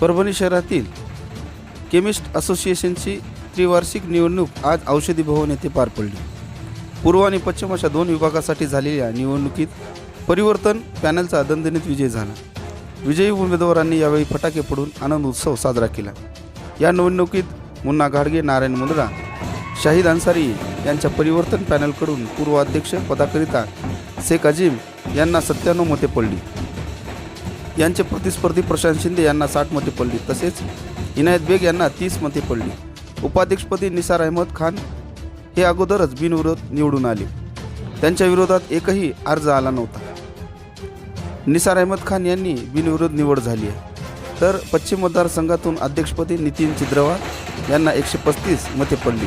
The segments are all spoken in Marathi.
परभणी शहरातील केमिस्ट असोसिएशनची त्रिवार्षिक निवडणूक आज औषधी भवन येथे पार पडली. पूर्व आणि पश्चिम अशा दोन विभागासाठी झालेल्या निवडणुकीत परिवर्तन पॅनलचा दणदणीत विजय झाला. विजयी उमेदवारांनी यावेळी फटाके फोडून आनंद उत्सव साजरा केला. या निवडणुकीत मुन्ना घाडगे नारायण मुंद्रा शाहिद अन्सारी यांच्या परिवर्तन पॅनलकडून पूर्व अध्यक्ष पदाकरिता शेख अजीम यांना सत्त्याण्णव मते पडली. यांचे प्रतिस्पर्धी प्रशांत शिंदे यांना साठ मते पडली. तसेच इनायत बेग यांना तीस मते पडली. उपाध्यक्षपदी निसार अहमद खान हे अगोदरच बिनविरोध निवडून आले. त्यांच्या विरोधात एकही अर्ज आला नव्हता. निसार अहमद खान यांनी बिनविरोध निवड झाली आहे. तर पश्चिम मतदारसंघातून अध्यक्षपदी नितीन चिद्रवार यांना एकशे पस्तीस मते पडली.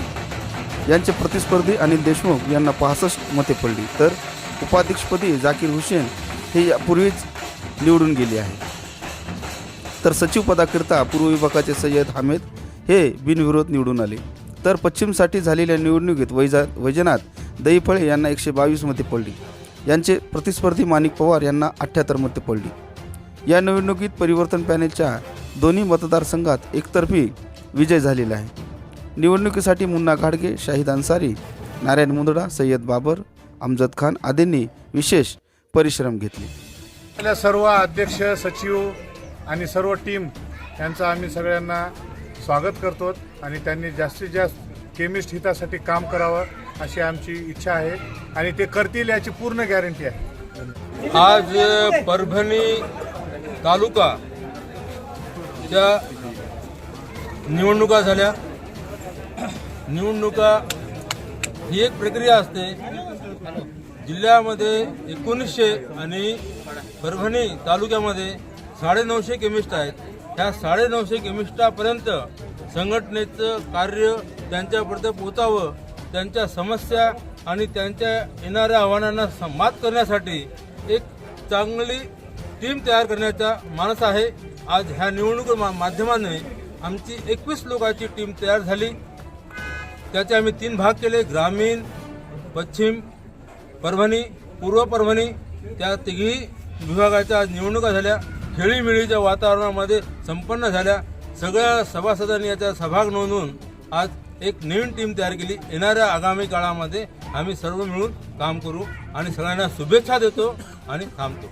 यांचे प्रतिस्पर्धी अनिल देशमुख यांना पासष्ट मते पडली. तर उपाध्यक्षपदी जाकीर हुसेन हे यापूर्वीच निवडून गेली आहे. तर सचिव पदाकरिता पूर्व विभागाचे सय्यद हामेद हे बिनविरोध निवडून आले. तर पश्चिमसाठी झालेल्या निवडणुकीत वैजा वैजनाथ दहीफळे यांना एकशे बावीस मते पडली. यांचे प्रतिस्पर्धी माणिक पवार यांना अठ्ठ्याहत्तर मते पडली. या निवडणुकीत परिवर्तन पॅनेलच्या दोन्ही मतदारसंघात एकतर्फी विजय झालेला आहे. निवडणुकीसाठी मुन्ना घाडगे शाहिद अन्सारी नारायण मुंदडा सय्यद बाबर अमजद खान आदींनी विशेष परिश्रम घेतले. आपल्या सर्व अध्यक्ष सचिव आणि सर्व टीम यांचं आम्ही सगळ्यांना स्वागत करतो आणि त्यांनी जास्तीत जास्त केमिस्ट हितासाठी काम करावं अशी आमची इच्छा आहे आणि ते करतील याची पूर्ण गॅरंटी आहे. आज परभणी तालुका च्या निवडणुका झाल्या. निवडणुका ही एक प्रक्रिया असते. जिल्ह्यामध्ये एकोणीसशे आणि परभणी तालुक्यामध्ये साडेनऊशे केमिस्ट आहेत. ह्या साडेनऊशे केमिस्टापर्यंत संघटनेचं कार्य त्यांच्यापर्यंत पोचावं त्यांच्या समस्या आणि त्यांच्या येणाऱ्या आव्हानांना मात करण्यासाठी एक चांगली टीम तयार करण्याचा मानस आहे. आज ह्या निवडणूक मा- माध्यमाने आमची एकवीस लोकांची टीम तयार झाली. त्याचे आम्ही तीन भाग केले. ग्रामीण पश्चिम परभणी पूर्व परभणी. त्या तिघी विभागाच्या आज निवडणुका झाल्या खेळीमेळीच्या वातावरणामध्ये संपन्न झाल्या. सगळ्या सभासदांनी याचा सहभाग नोंदवून आज एक नवीन टीम तयार केली. येणाऱ्या आगामी काळामध्ये आम्ही सर्व मिळून काम करू आणि सगळ्यांना शुभेच्छा देतो आणि थांबतो.